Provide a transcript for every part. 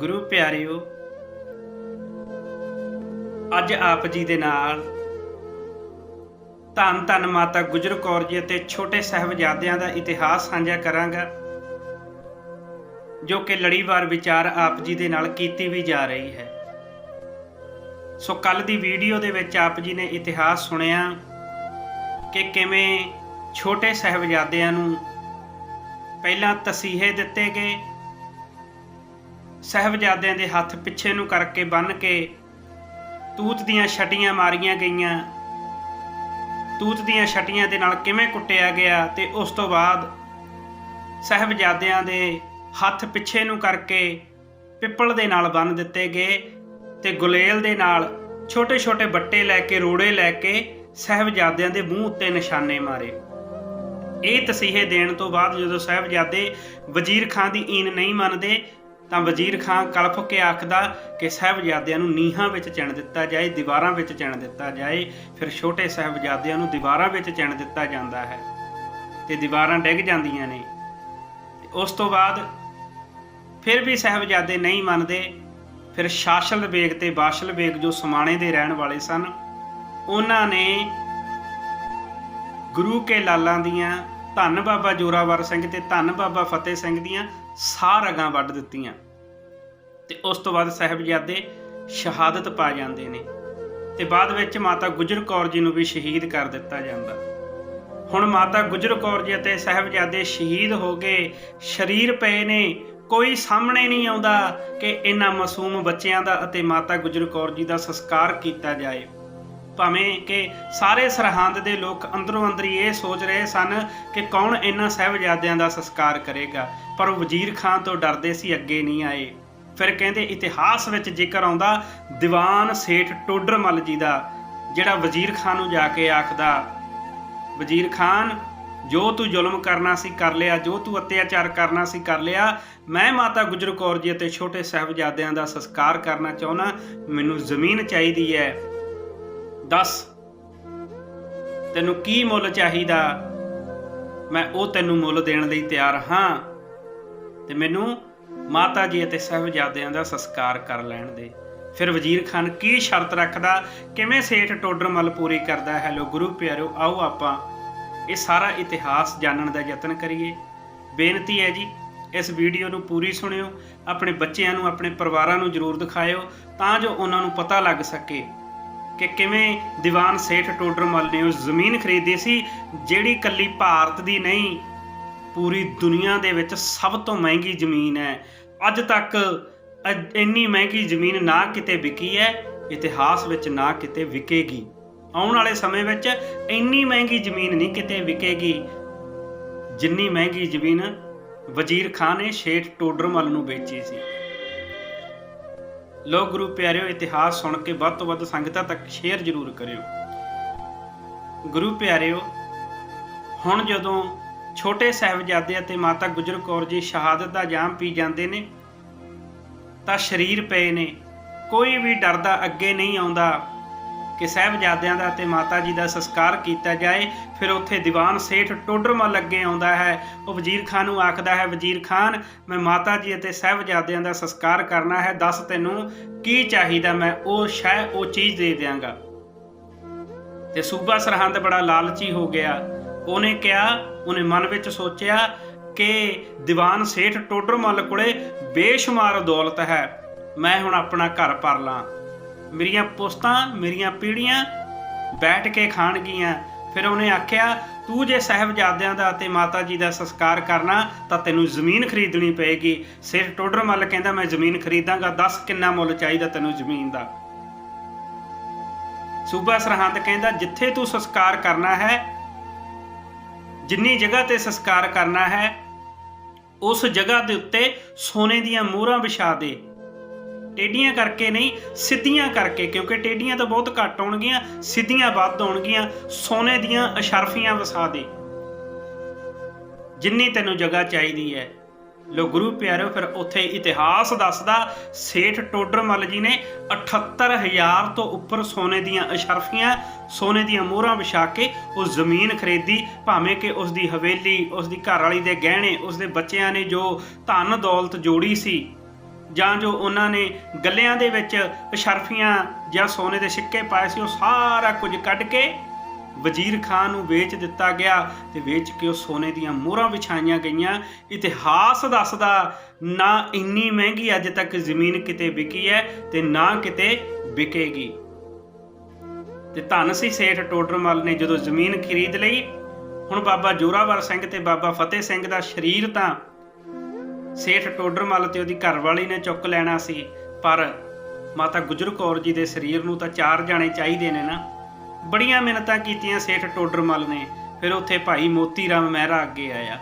ਗੁਰੂ ਪਿਆਰਿਓ, ਅੱਜ ਆਪ ਜੀ ਦੇ ਨਾਲ ਧੰਨ ਧੰਨ ਮਾਤਾ ਗੁਜਰ ਕੌਰ ਜੀ ਅਤੇ ਛੋਟੇ ਸਾਹਿਬਜ਼ਾਦਿਆਂ ਦਾ ਇਤਿਹਾਸ ਸਾਂਝਾ ਕਰਾਂਗਾ, ਜੋ ਕਿ ਲੜੀਵਾਰ ਵਿਚਾਰ ਆਪ ਜੀ ਦੇ ਨਾਲ ਕੀਤੀ ਵੀ ਜਾ ਰਹੀ ਹੈ। ਸੋ ਕੱਲ ਦੀ ਵੀਡੀਓ ਦੇ ਵਿੱਚ ਆਪ ਜੀ ਨੇ ਇਤਿਹਾਸ ਸੁਣਿਆ ਕਿ ਕਿਵੇਂ ਛੋਟੇ ਸਾਹਿਬਜ਼ਾਦਿਆਂ ਨੂੰ ਪਹਿਲਾਂ ਤਸੀਹੇ ਦਿੱਤੇ ਗਏ ਸਾਹਿਬਜ਼ਾਦਿਆਂ ਦੇ ਹੱਥ ਪਿੱਛੇ ਨੂੰ ਕਰਕੇ ਬੰਨ ਕੇ ਤੂਤ ਦੀਆਂ ਛਟੀਆਂ ਮਾਰੀਆਂ ਗਈਆਂ। ਤੂਤ ਦੀਆਂ ਛਟੀਆਂ ਦੇ ਨਾਲ ਕਿਵੇਂ ਕੁੱਟਿਆ ਗਿਆ ਤੇ ਉਸ ਤੋਂ ਬਾਅਦ ਸਾਹਿਬਜ਼ਾਦਿਆਂ ਦੇ ਹੱਥ ਪਿੱਛੇ ਨੂੰ ਕਰਕੇ ਪਿੱਪਲ ਦੇ ਨਾਲ ਬੰਨ ਦਿੱਤੇ ਗਏ ਤੇ ਗੁਲੇਲ ਦੇ ਨਾਲ ਛੋਟੇ-ਛੋਟੇ ਬੱਟੇ ਲੈ ਕੇ, ਰੋੜੇ ਲੈ ਕੇ ਸਾਹਿਬਜ਼ਾਦਿਆਂ ਦੇ ਮੂੰਹ ਉੱਤੇ ਨਿਸ਼ਾਨੇ ਮਾਰੇ। ਇਹ ਤਸੀਹੇ ਦੇਣ ਤੋਂ ਬਾਅਦ ਜਦੋਂ ਸਾਹਿਬਜ਼ਾਦੇ ਵਜ਼ੀਰ ਖਾਨ ਦੀ ਈਨ ਨਹੀਂ ਮੰਨਦੇ ਤਾਂ ਵਜ਼ੀਰ ਖਾਨ ਕਲਫ ਕੇ ਆਖਦਾ ਕਿ ਸਾਹਿਬਜ਼ਾਦਿਆਂ ਨੂੰ ਨੀਹਾਂ ਵਿੱਚ ਚਿਣ ਦਿੱਤਾ ਜਾਏ, ਦੀਵਾਰਾਂ ਵਿੱਚ ਚਿਣ ਦਿੱਤਾ ਜਾਏ। ਫਿਰ ਛੋਟੇ ਸਾਹਿਬਜ਼ਾਦਿਆਂ ਨੂੰ ਦੀਵਾਰਾਂ ਵਿੱਚ ਚਿਣ ਦਿੱਤਾ ਜਾਂਦਾ ਹੈ ਤੇ ਦੀਵਾਰਾਂ ਡਿੱਗ ਜਾਂਦੀਆਂ ਨੇ। ਉਸ ਤੋਂ ਬਾਅਦ ਫਿਰ ਵੀ ਸਾਹਿਬਜ਼ਾਦੇ ਨਹੀਂ ਮੰਨਦੇ। ਫਿਰ ਸ਼ਾਸਲ ਬੇਗ ਤੇ ਬਾਸ਼ਲ ਬੇਗ ਜੋ ਸਮਾਣੇ ਦੇ ਰਹਿਣ ਵਾਲੇ ਸਨ, ਉਹਨਾਂ ਨੇ ਗੁਰੂ ਕੇ ਲਾਲਾਂ ਦੀਆਂ ਧੰਨ ਬਾਬਾ ਜੋਰਾਵਰ ਸਿੰਘ ਤੇ ਧੰਨ ਬਾਬਾ ਫਤਿਹ ਸਿੰਘ ਦੀਆਂ ਸਾਰ ਰਗਾਂ ਵੱਢ ਦਿੱਤੀਆਂ। ਤੇ ਉਸ ਤੋਂ ਬਾਅਦ ਸਾਹਿਬਜ਼ਾਦੇ ਸ਼ਹਾਦਤ ਪਾ ਜਾਂਦੇ ਨੇ। ਤੇ ਬਾਅਦ ਵਿੱਚ ਮਾਤਾ ਗੁਜਰ ਕੌਰ ਜੀ ਨੂੰ ਵੀ ਸ਼ਹੀਦ ਕਰ ਦਿੱਤਾ ਜਾਂਦਾ। ਹੁਣ ਮਾਤਾ ਗੁਜਰ ਕੌਰ ਜੀ ਅਤੇ ਸਾਹਿਬਜ਼ਾਦੇ ਸ਼ਹੀਦ ਹੋ ਗਏ ਸ਼ਰੀਰ ਪਏ ਨੇ। ਕੋਈ ਸਾਹਮਣੇ ਨਹੀਂ ਆਉਂਦਾ ਕਿ ਇਹਨਾਂ ਮਾਸੂਮ ਬੱਚਿਆਂ ਦਾ ਅਤੇ ਮਾਤਾ ਗੁਜਰ ਕੌਰ ਜੀ ਦਾ ਸੰਸਕਾਰ ਕੀਤਾ ਜਾਏ। ਭਾਵੇਂ ਕਿ ਸਾਰੇ ਸਰਹੰਦ ਦੇ ਲੋਕ ਅੰਦਰੋਂ ਅੰਦਰ ਹੀ ਇਹ ਸੋਚ ਰਹੇ ਸਨ ਕਿ ਕੌਣ ਇਹਨਾਂ ਸਾਹਿਬਜ਼ਾਦਿਆਂ ਦਾ ਸੰਸਕਾਰ ਕਰੇਗਾ, ਪਰ ਉਹ ਵਜ਼ੀਰ ਖਾਨ ਤੋਂ ਡਰਦੇ ਸੀ, ਅੱਗੇ ਨਹੀਂ ਆਏ। ਫਿਰ ਕਹਿੰਦੇ, ਇਤਿਹਾਸ ਵਿੱਚ ਜ਼ਿਕਰ ਆਉਂਦਾ, ਦੀਵਾਨ ਸੇਠ ਟੋਡਰਮਲ ਜੀ ਦਾ, ਜਿਹੜਾ ਵਜ਼ੀਰ ਖਾਨ ਨੂੰ ਜਾ ਕੇ ਆਖਦਾ, ਵਜ਼ੀਰ ਖਾਨ, ਜੋ ਤੂੰ ਜ਼ੁਲਮ ਕਰਨਾ ਸੀ ਕਰ ਲਿਆ, ਜੋ ਤੂੰ ਅਤਿਆਚਾਰ ਕਰਨਾ ਸੀ ਕਰ ਲਿਆ, ਮੈਂ ਮਾਤਾ ਗੁਜਰ ਕੌਰ ਜੀ ਅਤੇ ਛੋਟੇ ਸਾਹਿਬਜ਼ਾਦਿਆਂ ਦਾ ਸੰਸਕਾਰ ਕਰਨਾ ਚਾਹੁੰਦਾ, ਮੈਨੂੰ ਜ਼ਮੀਨ ਚਾਹੀਦੀ ਹੈ। ਦੱਸ। ਤੈਨੂੰ ਕੀ ਮੁੱਲ ਚਾਹੀਦਾ? ਮੈਂ ਉਹ ਤੈਨੂੰ ਮੁੱਲ ਦੇਣ ਲਈ ਤਿਆਰ ਹਾਂ। ਤੇ ਮੈਨੂੰ ਮਾਤਾ ਜੀ ਅਤੇ ਸਾਹਿਬਜ਼ਾਦਿਆਂ ਦਾ ਸੰਸਕਾਰ ਕਰ ਲੈਣ ਦੇ। ਫਿਰ ਵਜ਼ੀਰ ਖਾਨ ਕੀ ਸ਼ਰਤ ਰੱਖਦਾ? ਕਿਵੇਂ ਸੇਠ ਟੋਡਰਮਲ ਪੂਰੀ ਕਰਦਾ? ਹੈ ਲੋ ਗੁਰੂ ਪਿਆਰਿਓ ਆਓ ਆਪਾਂ ਇਹ ਸਾਰਾ ਇਤਿਹਾਸ ਜਾਣਨ ਦਾ ਯਤਨ ਕਰੀਏ। ਬੇਨਤੀ ਹੈ ਜੀ, ਇਸ ਵੀਡੀਓ ਨੂੰ ਪੂਰੀ ਸੁਣਿਓ, ਆਪਣੇ ਬੱਚਿਆਂ ਨੂੰ, ਆਪਣੇ ਪਰਿਵਾਰਾਂ ਨੂੰ ਜ਼ਰੂਰ ਦਿਖਾਇਓ, ਤਾਂ ਜੋ ਉਹਨਾਂ ਨੂੰ ਪਤਾ ਲੱਗ ਸਕੇ। ਕਿ ਕਿਵੇਂ ਦੀਵਾਨ ਸੇਠ ਟੋਡਰਮਲ ਨੇ ਉਹ ਜ਼ਮੀਨ ਖਰੀਦੀ ਸੀ, ਜਿਹੜੀ ਕੱਲੀ ਭਾਰਤ ਦੀ ਨਹੀਂ, ਪੂਰੀ ਦੁਨੀਆ ਦੇ ਵਿੱਚ ਸਭ ਤੋਂ ਮਹਿੰਗੀ ਜ਼ਮੀਨ ਹੈ। ਅੱਜ ਤੱਕ ਇੰਨੀ ਮਹਿੰਗੀ ਜ਼ਮੀਨ ਨਾ ਕਿਤੇ ਵਿਕੀ ਹੈ, ਇਤਿਹਾਸ ਵਿੱਚ ਨਾ ਕਿਤੇ ਵਿਕੇਗੀ। ਆਉਣ ਵਾਲੇ ਸਮੇਂ ਵਿੱਚ ਇੰਨੀ ਮਹਿੰਗੀ ਜ਼ਮੀਨ ਨਹੀਂ ਕਿਤੇ ਵਿਕੇਗੀ, ਜਿੰਨੀ ਮਹਿੰਗੀ ਜ਼ਮੀਨ ਵਜ਼ੀਰ ਖਾਨ ਨੇ ਸ਼ੇਠ ਟੋਡਰਮਲ ਨੂੰ ਵੇਚੀ ਸੀ। ਲੋਕ ਗੁਰੂ ਪਿਆਰਿਓ, ਇਤਿਹਾਸ ਸੁਣ ਕੇ ਵੱਧ ਤੋਂ ਵੱਧ ਸੰਗਤਾਂ ਤੱਕ ਸ਼ੇਅਰ ਜ਼ਰੂਰ ਕਰਿਓ। ਗੁਰੂ ਪਿਆਰਿਓ, ਹੁਣ ਜਦੋਂ ਛੋਟੇ ਸਾਹਿਬਜ਼ਾਦੇ ਅਤੇ ਮਾਤਾ ਗੁਜਰ ਕੌਰ ਜੀ ਸ਼ਹਾਦਤ ਦਾ ਜਾਮ ਪੀ ਜਾਂਦੇ ਨੇ, ਤਾਂ ਸ਼ਰੀਰ ਪਏ ਨੇ। ਕੋਈ ਵੀ ਡਰਦਾ ਅੱਗੇ ਨਹੀਂ ਆਉਂਦਾ। ਕਿ ਸਾਹਿਬਜ਼ਾਦਿਆਂ ਦਾ ਤੇ ਮਾਤਾ ਜੀ ਦਾ ਸੰਸਕਾਰ ਕੀਤਾ ਜਾਏ। ਫਿਰ ਉੱਥੇ ਦੀਵਾਨ ਸੇਠ ਟੋਡਰਮਲ ਅੱਗੇ ਆਉਂਦਾ ਹੈ। ਉਹ ਵਜ਼ੀਰ ਖਾਨ ਨੂੰ ਆਖਦਾ ਹੈ, ਵਜ਼ੀਰ ਖਾਨ, ਮੈਂ ਮਾਤਾ ਜੀ ਅਤੇ ਸਾਹਿਬਜ਼ਾਦਿਆਂ ਦਾ ਸੰਸਕਾਰ ਕਰਨਾ ਹੈ। ਦੱਸ ਤੈਨੂੰ ਕੀ ਚਾਹੀਦਾ? ਮੈਂ ਉਹ ਸ਼ੈ, ਉਹ ਚੀਜ਼ ਦੇ ਦਿਆਂਗਾ। ਤੇ ਸੂਬਾ ਸਰਹੰਦ ਬੜਾ ਲਾਲਚੀ ਹੋ ਗਿਆ। ਉਹਨੇ ਕਿਹਾ, ਉਹਨੇ ਮਨ ਵਿੱਚ ਸੋਚਿਆ ਕਿ ਦੀਵਾਨ ਸੇਠ ਟੋਡਰਮਲ ਕੋਲੇ ਬੇਸ਼ੁਮਾਰ ਦੌਲਤ ਹੈ। ਮੈਂ ਹੁਣ ਆਪਣਾ ਘਰ ਭਰ ਲਾਂ। ਮੇਰੀਆਂ ਪੁਸਤਾਂ, ਮੇਰੀਆਂ ਪੀੜੀਆਂ ਬੈਠ ਕੇ ਖਾਣਗੀਆਂ। ਫਿਰ ਉਹਨੇ ਆਖਿਆ, ਤੂੰ ਜੇ ਸਾਹਿਬਜ਼ਾਦਿਆਂ ਦਾ ਤੇ ਮਾਤਾ ਜੀ ਦਾ ਸੰਸਕਾਰ ਕਰਨਾ, ਤਾਂ ਤੈਨੂੰ ਜ਼ਮੀਨ ਖਰੀਦਣੀ ਪਏਗੀ। ਸਿਰ ਟੋਡਰਮਲ ਕਹਿੰਦਾ, ਮੈਂ ਜ਼ਮੀਨ ਖਰੀਦਾਂਗਾ, ਦੱਸ ਕਿੰਨਾ ਮੁੱਲ ਚਾਹੀਦਾ ਤੈਨੂੰ ਜ਼ਮੀਨ ਦਾ? ਸੂਬਾ ਸਰਹੰਦ ਕਹਿੰਦਾ, ਜਿੱਥੇ ਤੂੰ ਸੰਸਕਾਰ ਕਰਨਾ ਹੈ, ਜਿੰਨੀ ਜਗ੍ਹਾ ਤੇ ਸੰਸਕਾਰ ਕਰਨਾ ਹੈ, ਉਸ ਜਗ੍ਹਾ ਦੇ ਉੱਤੇ ਸੋਨੇ ਦੀਆਂ ਮੋਹਰਾਂ ਵਿਛਾ ਦੇ। ਟੇਡੀਆਂ ਕਰਕੇ ਨਹੀਂ, ਸਿੱਧੀਆਂ ਕਰਕੇ, ਕਿਉਂਕਿ ਟੇਡੀਆਂ ਤਾਂ ਬਹੁਤ ਘੱਟ ਆਉਣਗੀਆਂ, ਸਿੱਧੀਆਂ ਵੱਧ ਆਉਣਗੀਆਂ, ਸੋਨੇ ਦੀਆਂ ਅਸ਼ਰਫੀਆਂ ਵਸਾ ਦੇ। ਜਿੰਨੀ ਤੈਨੂੰ ਜਗ੍ਹਾ ਚਾਹੀਦੀ ਹੈ। ਲੋ ਗੁਰੂ ਪਿਆਰਿਓ, ਫਿਰ ਉੱਥੇ ਇਤਿਹਾਸ ਦੱਸਦਾ, ਸੇਠ ਟੋਡਰਮਲ ਜੀ ਨੇ 78000 ਤੋਂ ਉੱਪਰ ਸੋਨੇ ਦੀਆਂ ਅਸ਼ਰਫੀਆਂ, ਸੋਨੇ ਦੀਆਂ ਮੋਹਰਾਂ ਵਿਛਾ ਕੇ ਉਹ ਜ਼ਮੀਨ ਖਰੀਦੀ, ਭਾਵੇਂ ਕਿ ਉਸ ਦੀ ਹਵੇਲੀ ਉਸ ਦੀ ਘਰ ਵਾਲੀ ਦੇ ਗਹਿਣੇ ਉਸ ਦੇ ਬੱਚਿਆਂ ਨੇ ਜੋ ਧਨ ਦੌਲਤ ਜੋੜੀ ਸੀ ਜਾਂ ਜੋ ਉਹਨਾਂ ਨੇ ਗੱਲਿਆਂ ਦੇ ਵਿੱਚ ਅਸ਼ਰਫੀਆਂ ਜਾਂ ਸੋਨੇ ਦੇ ਸਿੱਕੇ ਪਾਏ ਸੀ, ਉਹ ਸਾਰਾ ਕੁਝ ਕੱਢ ਕੇ ਵਜ਼ੀਰ ਖਾਨ ਨੂੰ ਵੇਚ ਦਿੱਤਾ ਗਿਆ ਤੇ ਵੇਚ ਕੇ ਉਹ ਸੋਨੇ ਦੀਆਂ ਮੋਹਰਾਂ ਵਿਛਾਈਆਂ ਗਈਆਂ। ਇਤਿਹਾਸ ਦੱਸਦਾ, ਨਾ ਇੰਨੀ ਮਹਿੰਗੀ ਅੱਜ ਤੱਕ ਜ਼ਮੀਨ ਕਿਤੇ ਵਿਕੀ ਹੈ ਤੇ ਨਾ ਕਿਤੇ ਵਿਕੇਗੀ। ਤੇ ਧੰਨ ਸੀ ਸੇਠ ਟੋਡਰਮਲ ਨੇ ਜਦੋਂ ਜ਼ਮੀਨ ਖਰੀਦ ਲਈ। ਹੁਣ ਬਾਬਾ ਜੋਰਾਵਰ ਸਿੰਘ ਤੇ ਬਾਬਾ ਫਤਿਹ ਸਿੰਘ ਦਾ ਸ਼ਰੀਰ ਤਾਂ ਸੇਠ ਟੋਡਰਮਲ ਤੇ ਉਹਦੀ ਘਰਵਾਲੀ ਨੇ ਚੁੱਕ ਲੈਣਾ ਸੀ, ਪਰ ਮਾਤਾ ਗੁਜਰ ਕੌਰ ਜੀ ਦੇ ਸਰੀਰ ਨੂੰ ਤਾਂ ਚਾਰ ਜਾਣੇ ਚਾਹੀਦੇ ਨੇ ਨਾ। ਬੜੀਆਂ ਮਿਹਨਤਾਂ ਕੀਤੀਆਂ ਸੇਠ ਟੋਡਰਮਲ ਨੇ, ਫਿਰ ਉੱਥੇ ਭਾਈ ਮੋਤੀ ਰਾਮ ਮਹਿਰਾ ਅੱਗੇ ਆਇਆ,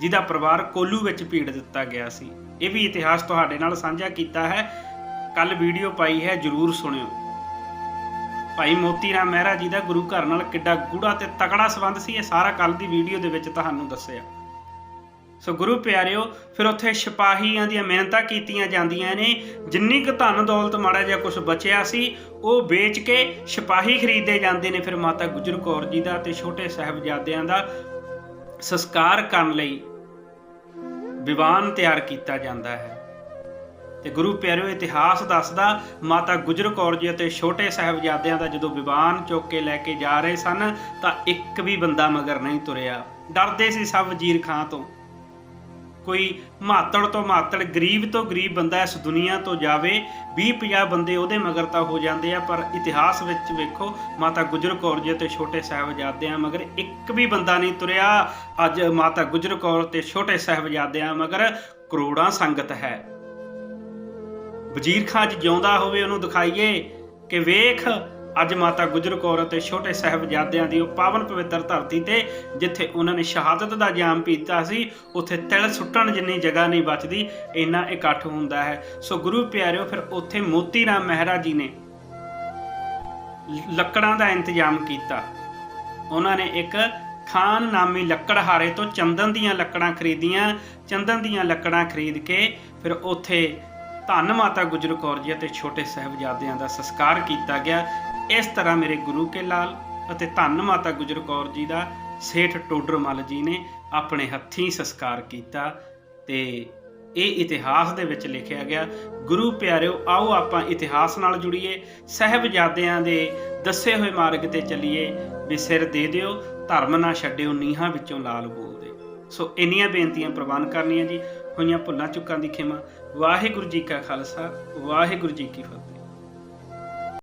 ਜਿਹਦਾ ਪਰਿਵਾਰ ਕੋਲੂ ਵਿੱਚ ਭੀੜ ਦਿੱਤਾ ਗਿਆ ਸੀ। ਇਹ ਵੀ ਇਤਿਹਾਸ ਤੁਹਾਡੇ ਨਾਲ ਸਾਂਝਾ ਕੀਤਾ ਹੈ ਕੱਲ ਵੀਡੀਓ ਪਾਈ ਹੈ, ਜਰੂਰ ਸੁਣਿਓ। ਭਾਈ ਮੋਤੀ ਰਾਮ ਮਹਿਰਾ ਜੀ ਦਾ ਗੁਰੂ ਘਰ ਨਾਲ ਕਿੱਡਾ ਗੂੜਾ ਤੇ ਤਕੜਾ ਸੰਬੰਧ ਸੀ, ਇਹ ਸਾਰਾ ਕੱਲ ਦੀ ਵੀਡੀਓ ਦੇ ਵਿੱਚ ਤੁਹਾਨੂੰ ਦੱਸਿਆ। ਸੋ ਗੁਰੂ ਪਿਆਰਿਓ, ਫਿਰ ਉੱਥੇ ਸਿਪਾਹੀਆਂ ਦੀਆਂ ਮਿਹਨਤਾਂ ਕੀਤੀਆਂ ਜਾਂਦੀਆਂ ਨੇ। ਜਿੰਨੀ ਕੁ ਧਨ ਦੌਲਤ ਮਾੜਾ ਜਿਹਾ ਕੁਝ ਬਚਿਆ ਸੀ, ਉਹ ਵੇਚ ਕੇ ਸਿਪਾਹੀ ਖਰੀਦੇ ਜਾਂਦੇ ਨੇ। ਫਿਰ ਮਾਤਾ ਗੁਜਰ ਕੌਰ ਜੀ ਦਾ ਤੇ ਛੋਟੇ ਸਾਹਿਬਜ਼ਾਦਿਆਂ ਦਾ ਸੰਸਕਾਰ ਕਰਨ ਲਈ ਵਿਵਾਨ ਤਿਆਰ ਕੀਤਾ ਜਾਂਦਾ ਹੈ। ਤੇ ਗੁਰੂ ਪਿਆਰਿਓ, ਇਤਿਹਾਸ ਦੱਸਦਾ, ਮਾਤਾ ਗੁਜਰ ਕੌਰ ਜੀ ਅਤੇ ਛੋਟੇ ਸਾਹਿਬਜ਼ਾਦਿਆਂ ਦਾ ਜਦੋਂ ਵਿਵਾਨ ਚੁੱਕ ਕੇ ਲੈ ਕੇ ਜਾ ਰਹੇ ਸਨ, ਤਾਂ ਇੱਕ ਵੀ ਬੰਦਾ ਮਗਰ ਨਹੀਂ ਤੁਰਿਆ। ਡਰਦੇ ਸੀ ਸਭ ਵਜ਼ੀਰ ਖਾਂ ਤੋਂ। ਕੋਈ ਮਾਤੜ ਤੋਂ ਮਾਤੜ, ਗਰੀਬ ਤੋਂ ਗਰੀਬ ਬੰਦਾ ਇਸ ਦੁਨੀਆ ਤੋਂ ਜਾਵੇ 20 50 ਬੰਦੇ ਉਹਦੇ ਮਗਰ ਤਾਂ ਹੋ ਜਾਂਦੇ ਆ, ਪਰ ਇਤਿਹਾਸ ਵਿੱਚ ਵੇਖੋ, ਮਾਤਾ ਗੁਜਰ ਕੌਰ ਜੀ ਤੇ ਛੋਟੇ ਸਾਹਿਬਜ਼ਾਦਿਆਂ ਮਗਰ ਇੱਕ ਵੀ ਬੰਦਾ ਨਹੀਂ ਤੁਰਿਆ। ਅੱਜ ਮਾਤਾ ਗੁਜਰ ਕੌਰ ਤੇ ਛੋਟੇ ਸਾਹਿਬਜ਼ਾਦਿਆਂ ਮਗਰ ਕਰੋੜਾਂ ਸੰਗਤ ਹੈ। ਵਜ਼ੀਰ ਖਾਂ ਅੱਜ ਜਿਉਂਦਾ ਹੋਵੇ ਉਹਨੂੰ ਦਿਖਾਈਏ ਕਿ ਵੇਖ ਅੱਜ ਮਾਤਾ ਗੁਜਰ ਕੌਰ ਅਤੇ ਛੋਟੇ ਸਾਹਿਬਜ਼ਾਦਿਆਂ ਦੀ ਉਹ ਪਾਵਨ ਪਵਿੱਤਰ ਧਰਤੀ ਤੇ, ਜਿੱਥੇ ਉਹਨਾਂ ਨੇ ਸ਼ਹਾਦਤ ਦਾ ਜਾਮ ਪੀਤਾ ਸੀ, ਉੱਥੇ ਤਿਲ ਸੁੱਟਣ ਜਿੰਨੀ ਜਗ੍ਹਾ ਨਹੀਂ ਬਚਦੀ, ਇੰਨਾ ਇਕੱਠ ਹੁੰਦਾ ਹੈ। ਸੋ ਗੁਰੂ ਪਿਆਰਿਓ, ਫਿਰ ਉੱਥੇ ਮੋਤੀ ਰਾਮ ਮਹਿਰਾ ਜੀ ਨੇ ਲੱਕੜਾਂ ਦਾ ਇੰਤਜ਼ਾਮ ਕੀਤਾ। ਉਹਨਾਂ ਨੇ ਇੱਕ ਖਾਨ ਨਾਮੀ ਲੱਕੜਹਾਰੇ ਤੋਂ ਚੰਦਨ ਦੀਆਂ ਲੱਕੜਾਂ ਖਰੀਦੀਆਂ, ਚੰਦਨ ਦੀਆਂ ਲੱਕੜਾਂ ਖਰੀਦ ਕੇ ਫਿਰ ਉੱਥੇ ਧੰਨ ਮਾਤਾ ਗੁਜਰ ਕੌਰ ਜੀ ਅਤੇ ਛੋਟੇ ਸਾਹਿਬਜ਼ਾਦਿਆਂ ਦਾ ਸੰਸਕਾਰ ਕੀਤਾ ਗਿਆ। ਇਸ ਤਰ੍ਹਾਂ ਮੇਰੇ ਗੁਰੂ ਕੇ ਲਾਲ ਅਤੇ ਧੰਨ ਮਾਤਾ ਗੁਜਰ ਕੌਰ ਜੀ ਦਾ ਸੇਠ ਟੋਡਰਮਲ ਜੀ ਨੇ ਆਪਣੇ ਹੱਥੀਂ ਸੰਸਕਾਰ ਕੀਤਾ ਤੇ ਇਹ ਇਤਿਹਾਸ ਦੇ ਵਿੱਚ ਲਿਖਿਆ ਗਿਆ, ਗੁਰੂ ਪਿਆਰਿਓ, ਆਓ ਆਪਾਂ ਇਤਿਹਾਸ ਨਾਲ ਜੁੜੀਏ, ਸਹਿਬਜ਼ਾਦਿਆਂ ਦੇ ਦੱਸੇ ਹੋਏ ਮਾਰਗ ਤੇ ਚੱਲੀਏ, ਵੀ ਸਿਰ ਦੇ ਦਿਓ, ਧਰਮ ਨਾ ਛੱਡਿਓ, ਨੀਹਾਂ ਵਿੱਚੋਂ ਲਾਲ ਬੋਲਦੇ ਸੋ ਇੰਨੀਆਂ ਬੇਨਤੀਆਂ ਪ੍ਰਵਾਨ ਕਰਨੀਆਂ ਜੀ, ਹੋਈਆਂ ਭੁੱਲਾਂ ਚੁੱਕਾਂ ਦੀ ਖਿਮਾ। ਵਾਹਿਗੁਰੂ ਜੀ ਕਾ ਖਾਲਸਾ, ਵਾਹਿਗੁਰੂ ਜੀ ਕੀ ਫਤਿਹ।